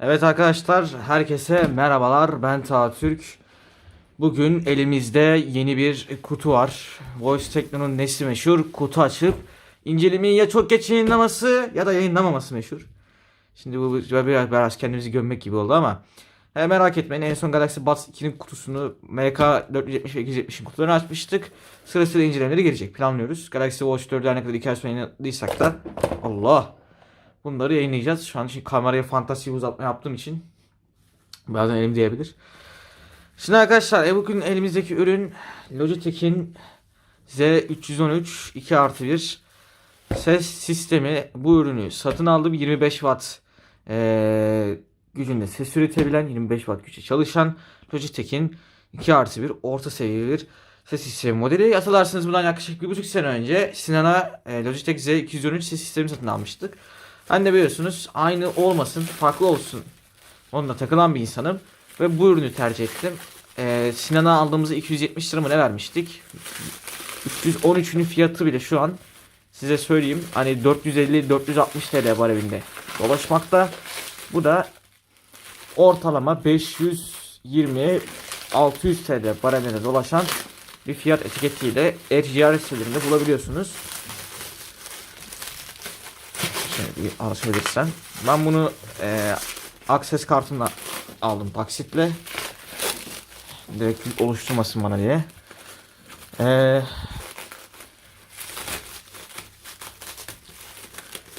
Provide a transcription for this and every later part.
Evet arkadaşlar, herkese merhabalar. Ben Taha Türk. Bugün elimizde yeni bir kutu var. Voice Techno'nun nesli meşhur. Kutu açıp incelemeyi ya çok geç yayınlaması ya da yayınlamaması meşhur. Şimdi bu biraz, biraz kendimizi gömmek gibi oldu ama he, merak etmeyin en son Galaxy Buds 2'nin kutusunu MK 470 ve 270'in kutularını açmıştık. Sırasıyla incelemeleri gelecek. Planlıyoruz. Galaxy Watch 4'ü her ne kadar 2 ay sonra da Allah Bunları yayınlayacağız. Şu an için kameraya fantastik uzatma yaptığım için bazen elim diyebilir. Şimdi arkadaşlar e, bugün elimizdeki ürün Logitech'in Z313 2 artı 1 ses sistemi. Bu ürünü satın aldım. 25 watt e, gücünde ses üretebilen 25 watt güçle çalışan Logitech'in 2 artı 1 orta seviye bir ses sistemi modeli. Hatırlarsınız bundan yaklaşık bir buçuk sene önce Sinan'a e, Logitech Z213 ses sistemi satın almıştık. Ben de biliyorsunuz aynı olmasın, farklı olsun. Onunla takılan bir insanım. Ve bu ürünü tercih ettim. Ee, Sinan'a aldığımızda 270 lira mı ne vermiştik? 313'ünün fiyatı bile şu an size söyleyeyim. Hani 450-460 TL var evinde dolaşmakta. Bu da ortalama 520 600 TL baremine dolaşan bir fiyat etiketiyle e-ticaret sitelerinde bulabiliyorsunuz. Şöyle bir alışabilirsem. Ben bunu e, akses kartımla aldım taksitle. Direkt yük oluşturmasın bana diye. E,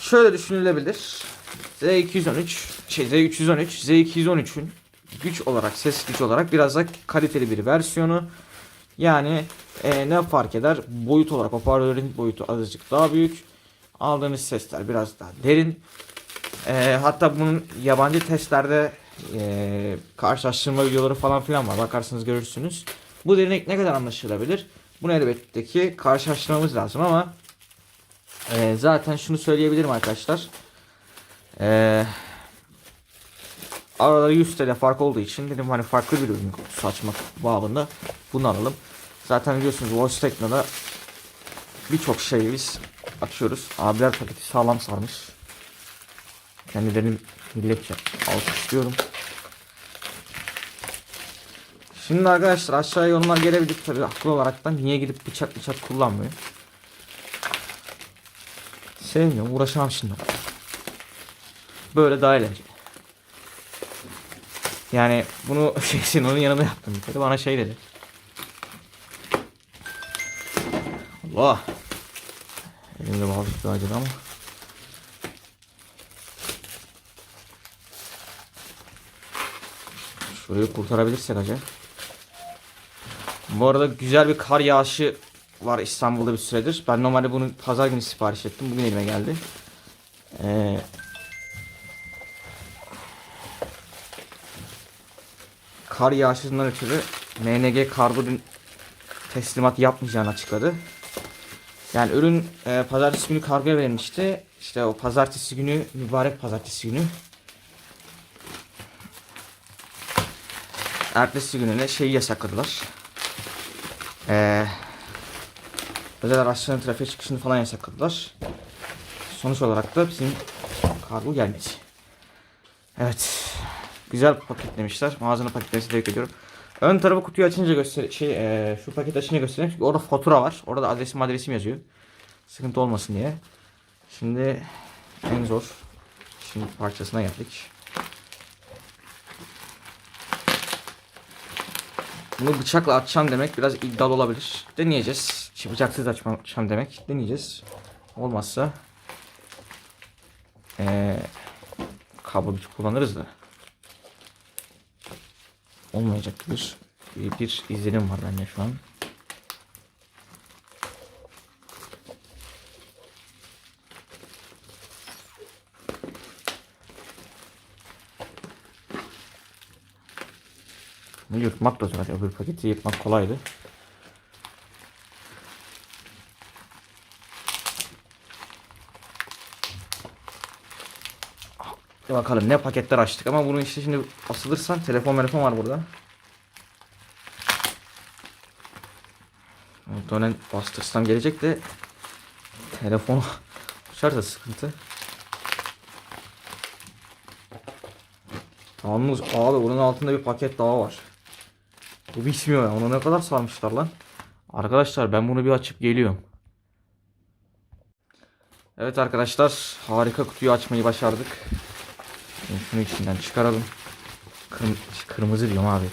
şöyle düşünülebilir. Z213 şey Z313 Z213'ün güç olarak ses güç olarak biraz da kaliteli bir versiyonu. Yani e, ne fark eder? Boyut olarak hoparlörün boyutu azıcık daha büyük. Aldığınız sesler biraz daha derin. Ee, hatta bunun yabancı testlerde e, karşılaştırma videoları falan filan var. Bakarsanız görürsünüz. Bu derinlik ne kadar anlaşılabilir? Bunu elbette ki karşılaştırmamız lazım ama e, zaten şunu söyleyebilirim arkadaşlar. E, araları 100 TL fark olduğu için dedim hani farklı bir ürün saçmak bağında bunu alalım. Zaten biliyorsunuz Voice Techno'da birçok şeyi biz açıyoruz. Abiler paketi sağlam sarmış. Kendilerini milletçe alkışlıyorum. Şimdi arkadaşlar aşağıya yorumlar gelebilir tabi haklı olarak da niye gidip bıçak bıçak kullanmıyor. Sevmiyorum uğraşamam şimdi. Böyle daha eğlenceli. Yani bunu şeysin onun yanında yaptım kere bana şey dedi. Allah. Elimde hafif bir acıdı ama. Şurayı kurtarabilirsek acaba. Bu arada güzel bir kar yağışı var İstanbul'da bir süredir. Ben normalde bunu pazar günü sipariş ettim. Bugün elime geldi. Ee, kar yağışından ötürü MNG kargo teslimat yapmayacağını açıkladı. Yani ürün e, pazartesi günü kargoya verilmişti. İşte o pazartesi günü mübarek pazartesi günü. Ertesi gününe şeyi yasakladılar. Ee, özel araçların trafiğe çıkışını falan yasakladılar. Sonuç olarak da bizim kargo gelmedi. Evet. Güzel paketlemişler. Mağazanın paketlemesi tebrik ediyorum. Ön tarafı kutuyu açınca göster şey e, şu paket açınca göstereyim. Çünkü orada fatura var. Orada adresim adresim yazıyor. Sıkıntı olmasın diye. Şimdi en zor şimdi parçasına geldik. Bunu bıçakla açacağım demek biraz iddialı olabilir. Deneyeceğiz. Şimdi bıçaksız açacağım demek. Deneyeceğiz. Olmazsa ee, kablo kullanırız da olmayacaktır. Bir, bir izlenim var bende şu an. Yırtmak da zor. Öbür paketi yırtmak kolaydı. Bakalım ne paketler açtık ama bunu işte şimdi asılırsan telefon telefon var burada. Muhtemelen bastırsam gelecek de telefonu uçarsa sıkıntı. Yalnız abi bunun altında bir paket daha var. Bu bitmiyor ya. Onu ne kadar sarmışlar lan. Arkadaşlar ben bunu bir açıp geliyorum. Evet arkadaşlar harika kutuyu açmayı başardık. Şimdi şunu içinden çıkaralım. Kırm- kırmızı diyorum abi.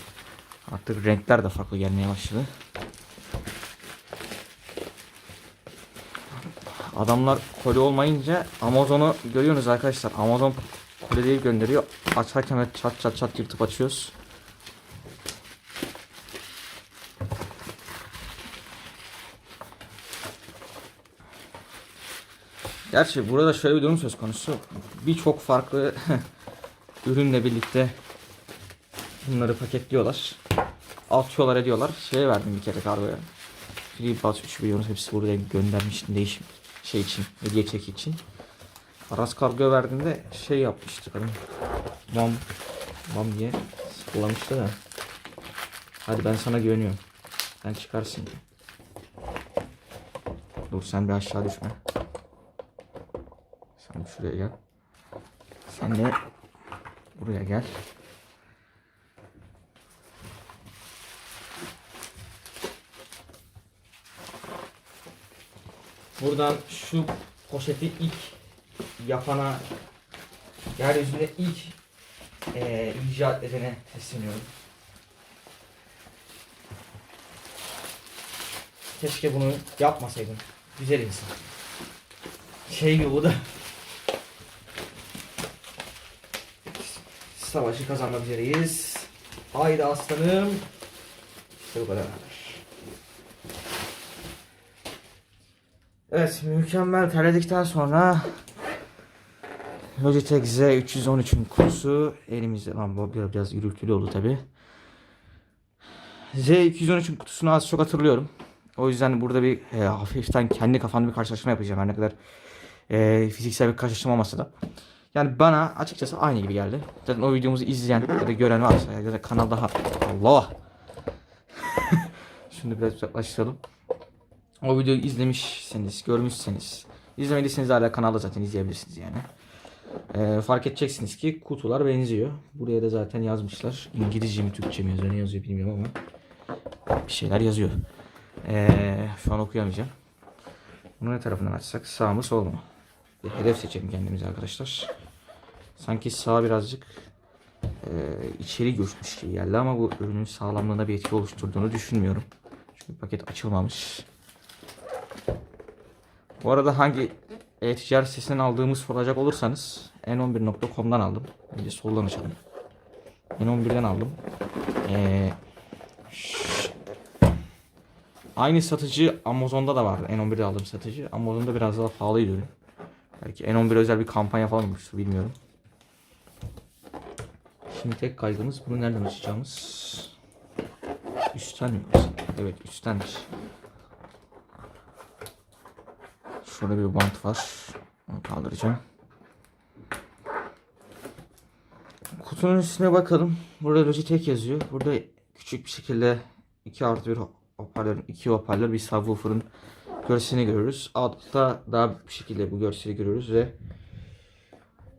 Artık renkler de farklı gelmeye başladı. Adamlar koli olmayınca Amazon'u görüyorsunuz arkadaşlar. Amazon kolileri gönderiyor. Açarken de çat çat çat yırtıp açıyoruz. Gerçi burada şöyle bir durum söz konusu. Birçok farklı ürünle birlikte bunları paketliyorlar. Atıyorlar ediyorlar. Şeye verdim bir kere kargoya. Flipbus 3 biliyorsunuz hepsi buraya göndermiştim değişim şey için hediye çeki için. Aras kargoya verdiğimde şey yapmıştı kadın. Bam bam diye sıkılamıştı da. Hadi ben sana güveniyorum. Sen çıkarsın. Dur sen bir aşağı düşme. Sen şuraya gel. Sen de buraya gel. Buradan şu poşeti ilk yapana, yeryüzünde ilk eee icat edene teslimiyorum. Keşke bunu yapmasaydım. Güzel insan. Şey gibi bu da. Savaşı kazanmak üzereyiz. Haydi aslanım. İşte bu kadar. Evet mükemmel terledikten sonra Logitech Z313'ün kutusu elimizde lan bu biraz, biraz gürültülü oldu tabi. Z213'ün kutusunu az çok hatırlıyorum. O yüzden burada bir e, hafiften kendi kafamda bir karşılaşma yapacağım. Her ne kadar e, fiziksel bir karşılaşma olmasa da. Yani bana açıkçası aynı gibi geldi. Zaten o videomuzu izleyen ya da gören varsa ya da kanal daha Allah. Şunu biraz uzaklaştıralım. O videoyu izlemişseniz, görmüşseniz, izlemediyseniz hala kanalda zaten izleyebilirsiniz yani. Ee, fark edeceksiniz ki kutular benziyor. Buraya da zaten yazmışlar. İngilizce mi Türkçe mi yazıyor ne yazıyor bilmiyorum ama bir şeyler yazıyor. Ee, şu an okuyamayacağım. Bunu ne tarafından açsak? Sağ mı sol mu? Bir hedef seçelim kendimize arkadaşlar. Sanki sağ birazcık e, içeri göçmüş gibi geldi ama bu ürünün sağlamlığına bir etki oluşturduğunu düşünmüyorum. Çünkü paket açılmamış. Bu arada hangi e-ticaret sitesinden aldığımı soracak olursanız n11.com'dan aldım. Önce soldan açalım. N11'den aldım. Ee, aynı satıcı Amazon'da da vardı. N11'de aldığım satıcı. Amazon'da biraz daha pahalıydı ürün. Belki N11 özel bir kampanya falan olmuştu bilmiyorum. Şimdi tek kaygımız bunu nereden açacağımız. Üstten mi? Evet üsttenmiş. Şurada bir bant var. Onu kaldıracağım. Kutunun üstüne bakalım. Burada Logitech yazıyor. Burada küçük bir şekilde 2 artı 1 hoparlör, 2 hoparlör, bir subwoofer'ın görselini görüyoruz. Altta daha bir şekilde bu görseli görüyoruz ve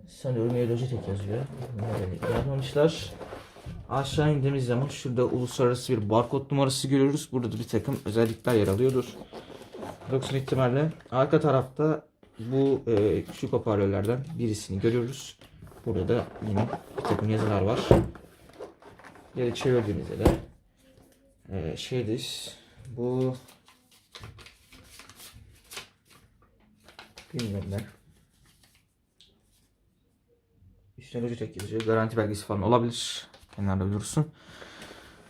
sanıyorum Logitech yazıyor. Nerede yazmamışlar. Aşağı indiğimiz zaman şurada uluslararası bir barkod numarası görüyoruz. Burada da bir takım özellikler yer alıyordur. Yoksa ihtimalle arka tarafta bu e, küçük hoparlörlerden birisini görüyoruz. Burada da yine bir takım yazılar var. Geri çevirdiğimizde de e, şeydeyiz. Bu bilmiyorum ben. Logitech yazıyor. Garanti belgesi falan olabilir. Kenarda dursun.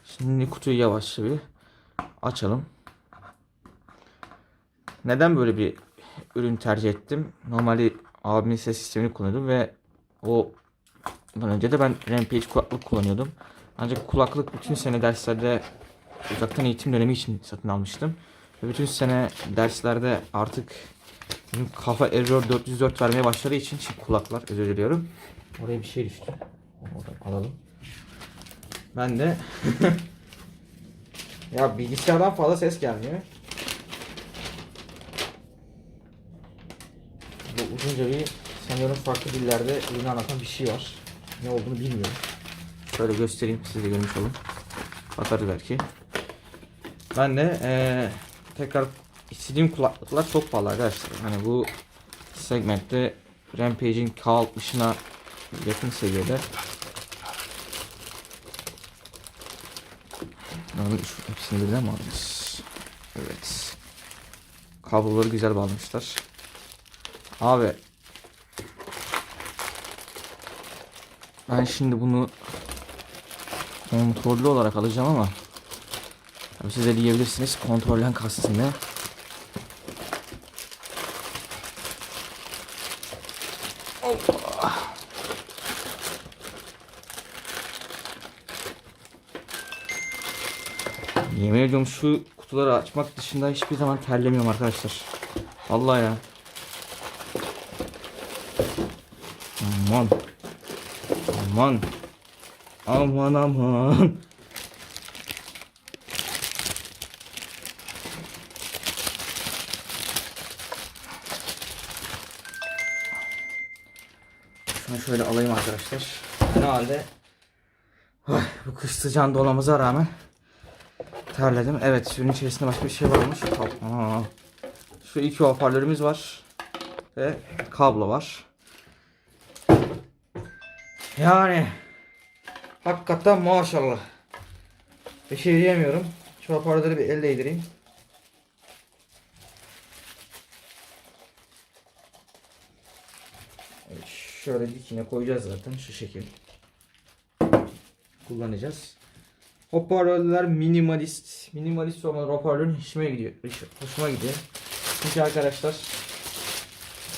Şimdi kutuyu yavaşça bir açalım. Neden böyle bir ürün tercih ettim? Normalde abimin ses sistemini kullanıyordum ve o önce de ben Rampage kulaklık kullanıyordum. Ancak kulaklık bütün sene derslerde uzaktan eğitim dönemi için satın almıştım. Ve bütün sene derslerde artık benim kafa error 404 vermeye başladığı için şimdi kulaklar özür diliyorum. Oraya bir şey düştü. Oradan alalım. Ben de ya bilgisayardan fazla ses gelmiyor. Bu uzunca bir sanıyorum farklı dillerde ürünü anlatan bir şey var. Ne olduğunu bilmiyorum. Şöyle göstereyim siz de görmüş olun. Bakarız belki. Ben de eee, tekrar istediğim kulaklıklar çok pahalı arkadaşlar. Hani bu segmentte Rampage'in K60'ına yakın seviyede. Bunların şu hepsini birden aldınız? Evet. Kabloları güzel bağlamışlar. Abi ben şimdi bunu kontrollü olarak alacağım ama siz de diyebilirsiniz kontrollen kastım ne? Allah. Ediyorum şu kutuları açmak dışında hiçbir zaman terlemiyorum arkadaşlar. Vallahi ya. Aman. Aman. Aman aman. Şunu şöyle alayım arkadaşlar. Ne halde bu kış sıcağında olmamıza rağmen terledim. Evet suyun içerisinde başka bir şey varmış. Aa. Şu iki hoparlörümüz var. Ve kablo var. Yani hakikaten maşallah. Bir şey diyemiyorum. Şu hoparlörleri bir el değdireyim. Evet, şöyle dikine koyacağız zaten şu şekil. Kullanacağız. Hoparlörler minimalist. Minimalist olan hoparlörün hoşuma gidiyor. Hoşuma gidiyor. Çünkü arkadaşlar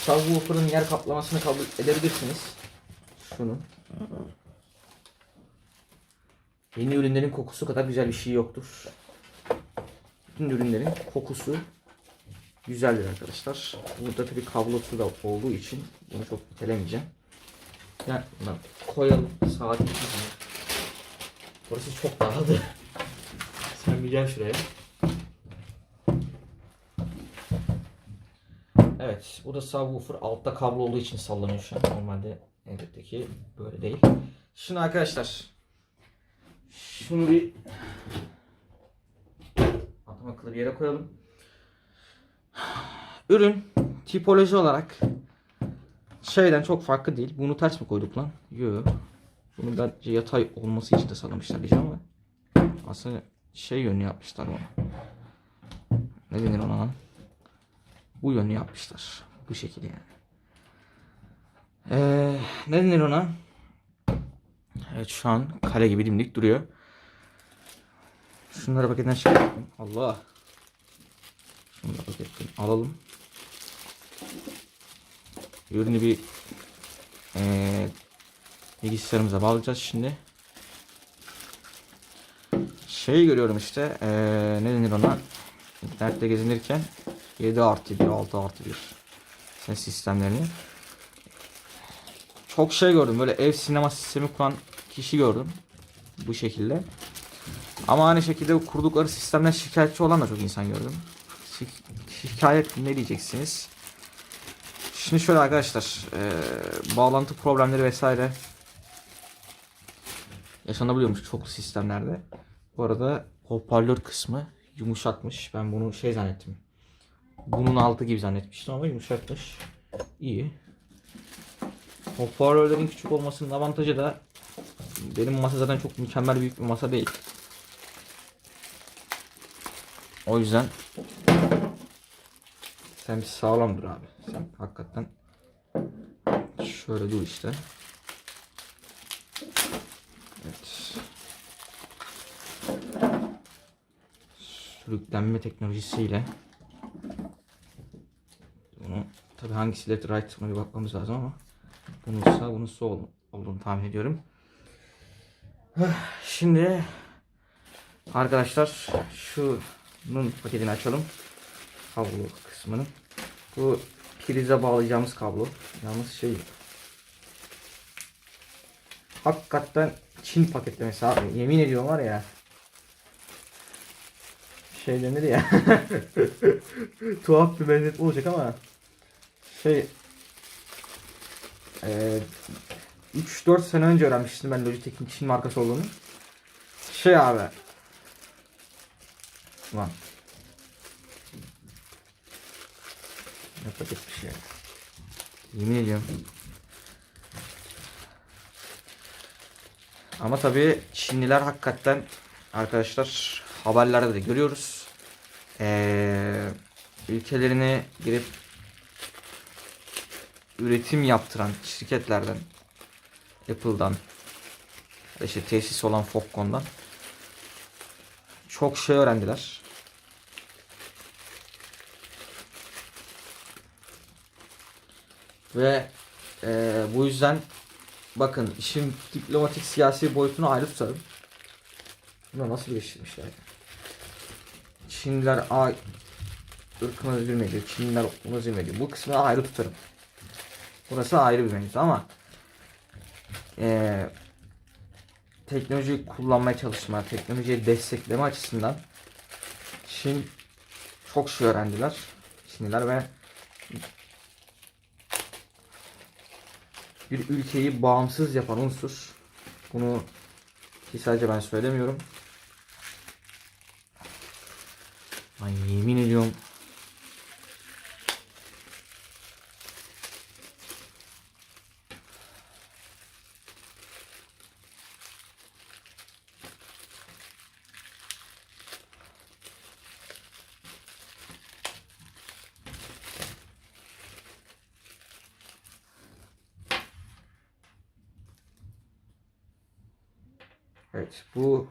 subwoofer'ın yer kaplamasını kabul edebilirsiniz. Şunu. Yeni ürünlerin kokusu kadar güzel bir şey yoktur. Bütün ürünlerin kokusu güzeldir arkadaşlar. Burada tabii kablosu da olduğu için bunu çok itelemeyeceğim. Yani koyalım saat Burası çok dağıldı. Sen bir gel şuraya. Evet, bu da subwoofer altta kablo olduğu için sallanıyor şu an. Normalde elbette ki böyle değil. Şimdi arkadaşlar şunu bir adam akıllı bir yere koyalım. Ürün tipoloji olarak şeyden çok farklı değil. Bunu ters mi koyduk lan? Yok. Bunu bence yatay olması için de sağlamışlar diyeceğim ama aslında şey yönlü yapmışlar onu. Ne denir ona? Bu yönlü yapmışlar. Bu şekilde yani. Ee, ne denir ona? Evet şu an kale gibi dimdik duruyor. Şunları paketten çıkartalım. Allah. Şunları paketten alalım. Ürünü bir ee, bilgisayarımıza bağlayacağız şimdi. Şey görüyorum işte ee, ne denir ona? İnternette gezinirken 7 artı 1 6 artı 1 ses sistemlerini. Çok şey gördüm böyle ev sinema sistemi kuran kişi gördüm bu şekilde. Ama aynı şekilde kurdukları sistemden şikayetçi olan da çok insan gördüm. Şik- şikayet ne diyeceksiniz? Şimdi şöyle arkadaşlar ee, bağlantı problemleri vesaire yaşanabiliyormuş çok sistemlerde. Bu arada hoparlör kısmı yumuşatmış. Ben bunu şey zannettim. Bunun altı gibi zannetmiştim ama yumuşatmış. İyi. Hoparlörlerin küçük olmasının avantajı da benim masa zaten çok mükemmel büyük bir masa değil. O yüzden sen bir sağlam dur abi. Sen hakikaten şöyle dur işte. Evet. Sürüklenme teknolojisiyle bunu tabi hangisi left right buna bir bakmamız lazım ama bunun sağ bunun sol olduğunu tahmin ediyorum. Şimdi arkadaşlar şunun paketini açalım. Kablo kısmını. Bu prize bağlayacağımız kablo. Yalnız şey hakikaten Çin paketlemesi abi. Yemin ediyorum var ya. Şey denir ya. Tuhaf bir benzetme olacak ama şey eee 3-4 sene önce öğrenmiştim ben Logitech'in Çin markası olduğunu. Şey abi. Lan. Yapacak bir şey. Yemin ediyorum. Ama tabii Çinliler hakikaten arkadaşlar haberlerde de görüyoruz. Ee, ülkelerine girip üretim yaptıran şirketlerden Apple'dan işte tesis olan Foxconn'dan çok şey öğrendiler. Ve eee, bu yüzden bakın işin diplomatik siyasi boyutunu ayrı tutarım. Bunu nasıl geliştirmişler? Çinliler a ırkına üzülmedi. Çinliler ona üzülmedi. Bu kısmını ayrı tutarım. Burası ayrı bir mevzu ama eee teknolojiyi kullanmaya çalışma, teknolojiyi destekleme açısından Çin çok şey öğrendiler. Çinliler ve bir ülkeyi bağımsız yapan unsur. Bunu ki sadece ben söylemiyorum. Ay yemin ediyorum. Evet bu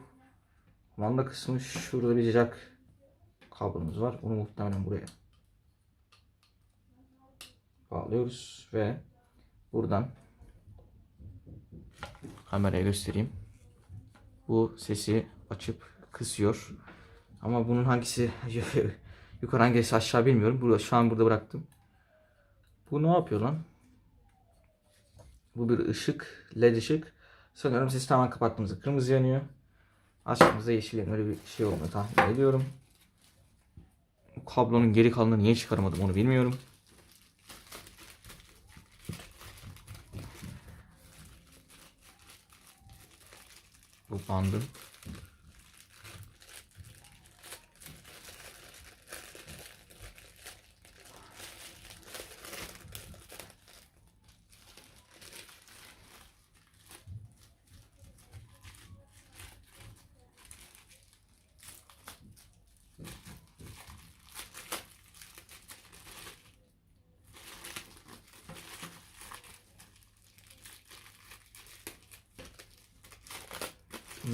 kumanda kısmı şurada bir jack kablomuz var. Onu muhtemelen buraya bağlıyoruz ve buradan kameraya göstereyim. Bu sesi açıp kısıyor. Ama bunun hangisi yukarı hangisi aşağı bilmiyorum. Burada şu an burada bıraktım. Bu ne yapıyor lan? Bu bir ışık, led ışık. Sanıyorum sesi tamamen kapattığımızda kırmızı yanıyor. Açtığımızda yeşil yanıyor. Öyle bir şey olduğunu tahmin ediyorum. Kablonun geri kalanını niye çıkaramadım onu bilmiyorum. Bu bandın.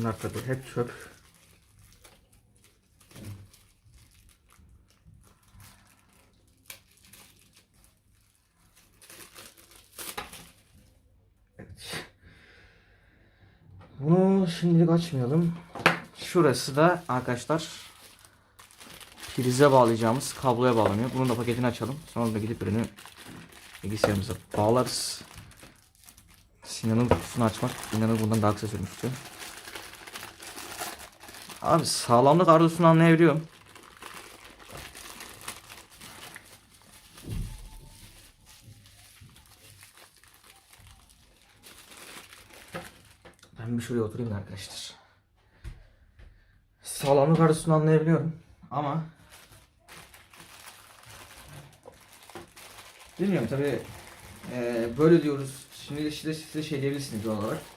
Bunlar tabii hep çöp. Evet. Bunu şimdilik açmayalım. Şurası da arkadaşlar prize bağlayacağımız kabloya bağlanıyor. Bunun da paketini açalım. Sonra da gidip ürünü bilgisayarımıza bağlarız. Sinan'ın kutusunu açmak inanın bundan daha kısa sürmüştü. Abi sağlamlık arzusunu anlayabiliyorum. Ben bir şuraya oturayım da arkadaşlar. Sağlamlık arzusunu anlayabiliyorum. Ama Bilmiyorum tabi böyle diyoruz. Şimdi işte size şey diyebilirsiniz doğal olarak.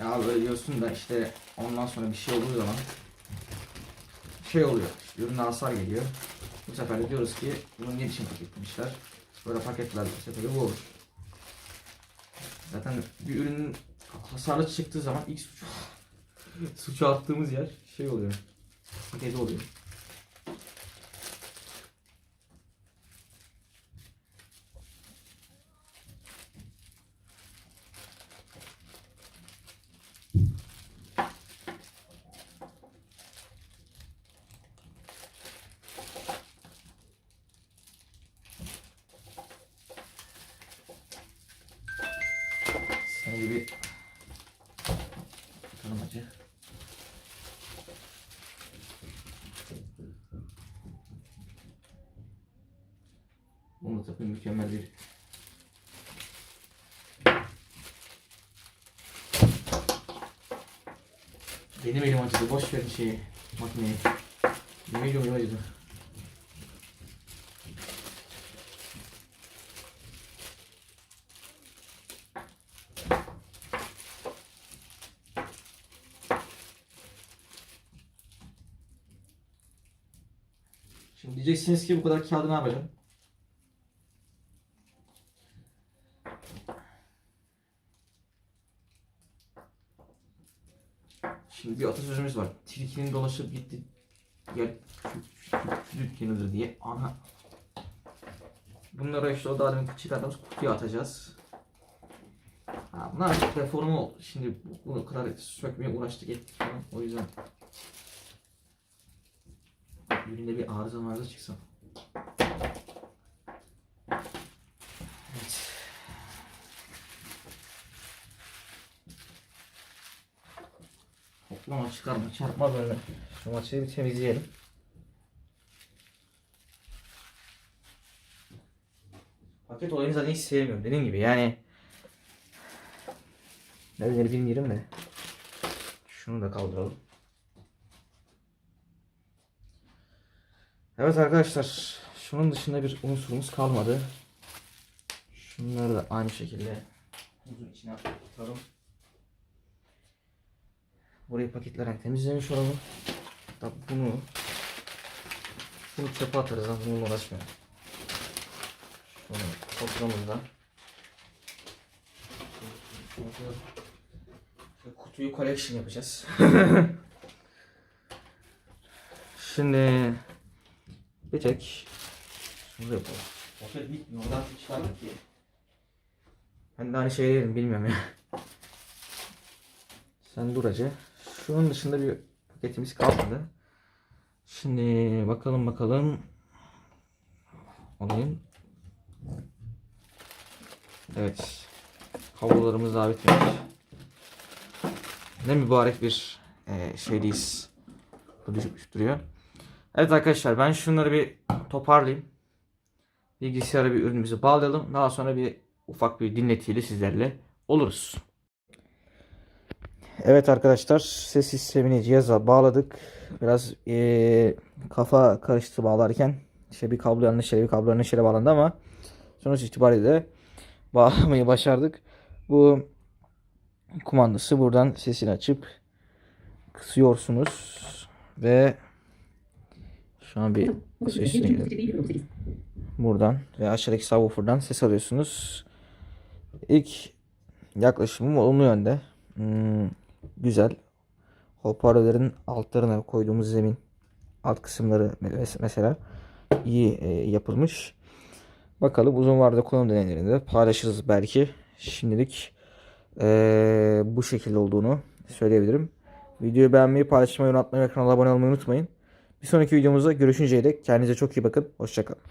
Ya böyle diyorsun da işte ondan sonra bir şey olduğu zaman şey oluyor. İşte ürüne hasar geliyor. Bu sefer de diyoruz ki bunu ne için paketlemişler? Böyle paketler seferi bu olur. Zaten bir ürünün hasarlı çıktığı zaman ilk suçu suçu attığımız yer şey oluyor. Paketi oluyor. Sen gibi Bakalım hacı. Bunu da tabii mükemmel bir Benim elim acıdı. Boş verin şeyi. Makineyi. Yemin ediyorum elim acıdı. Şimdi diyeceksiniz ki bu kadar kağıdı ne yapacağım? Şimdi bir atasözümüz var. Tilkinin dolaşıp gitti. Yer dükkanıdır diye. Ana. Bunları işte o daha çıkardığımız kutuya atacağız. Ha, bunlar oldu. Şimdi bunu kadar sökmeye uğraştık ettik falan. O yüzden Birinde bir arıza marıza çıksa. Evet. Hoplama çıkarma çarpma böyle. Şu maçı bir temizleyelim. Paket olayını zaten hiç sevmiyorum dediğim gibi yani. Ne denir bilmiyorum da. Şunu da kaldıralım. Evet arkadaşlar, şunun dışında bir unsurumuz kalmadı. Şunları da aynı şekilde buzun içine atalım. Burayı paketlerden temizlemiş olalım. Tabi bunu bunu çöpe atarız lan bununla uğraşmayalım. Şunu toplamızda. Kutuyu collection yapacağız. Şimdi bir tek şunu yapalım. Poşet bitmiyor. Oradan çıkardık ki. Ben de aynı şey değilim bilmiyorum ya. Sen dur acı. Şunun dışında bir paketimiz kalmadı. Şimdi bakalım bakalım. Alayım. Evet. Kablolarımız daha bitmemiş. Ne mübarek bir e, şeydeyiz. Bu düşmüş duruyor. Evet arkadaşlar ben şunları bir toparlayayım. Bilgisayara bir ürünümüzü bağlayalım. Daha sonra bir ufak bir dinletiyle sizlerle oluruz. Evet arkadaşlar ses sistemini cihaza bağladık. Biraz eee, kafa karıştı bağlarken. İşte bir kablo yanlış yere bir kablo yanlış yere bağlandı ama sonuç itibariyle de bağlamayı başardık. Bu kumandası buradan sesini açıp kısıyorsunuz ve şu an bir sesini. Buradan ve aşağıdaki subwoofer'dan ses alıyorsunuz. İlk yaklaşımım olumlu yönde. Hmm, güzel. Hoparlörlerin altlarına koyduğumuz zemin alt kısımları mes- mesela iyi e, yapılmış. Bakalım uzun vadede kullanım deneylerinde paylaşırız belki. Şimdilik e, bu şekilde olduğunu söyleyebilirim. Videoyu beğenmeyi, paylaşmayı, unutmayı ve kanala abone olmayı unutmayın. Bir sonraki videomuzda görüşünceye dek kendinize çok iyi bakın. Hoşçakalın.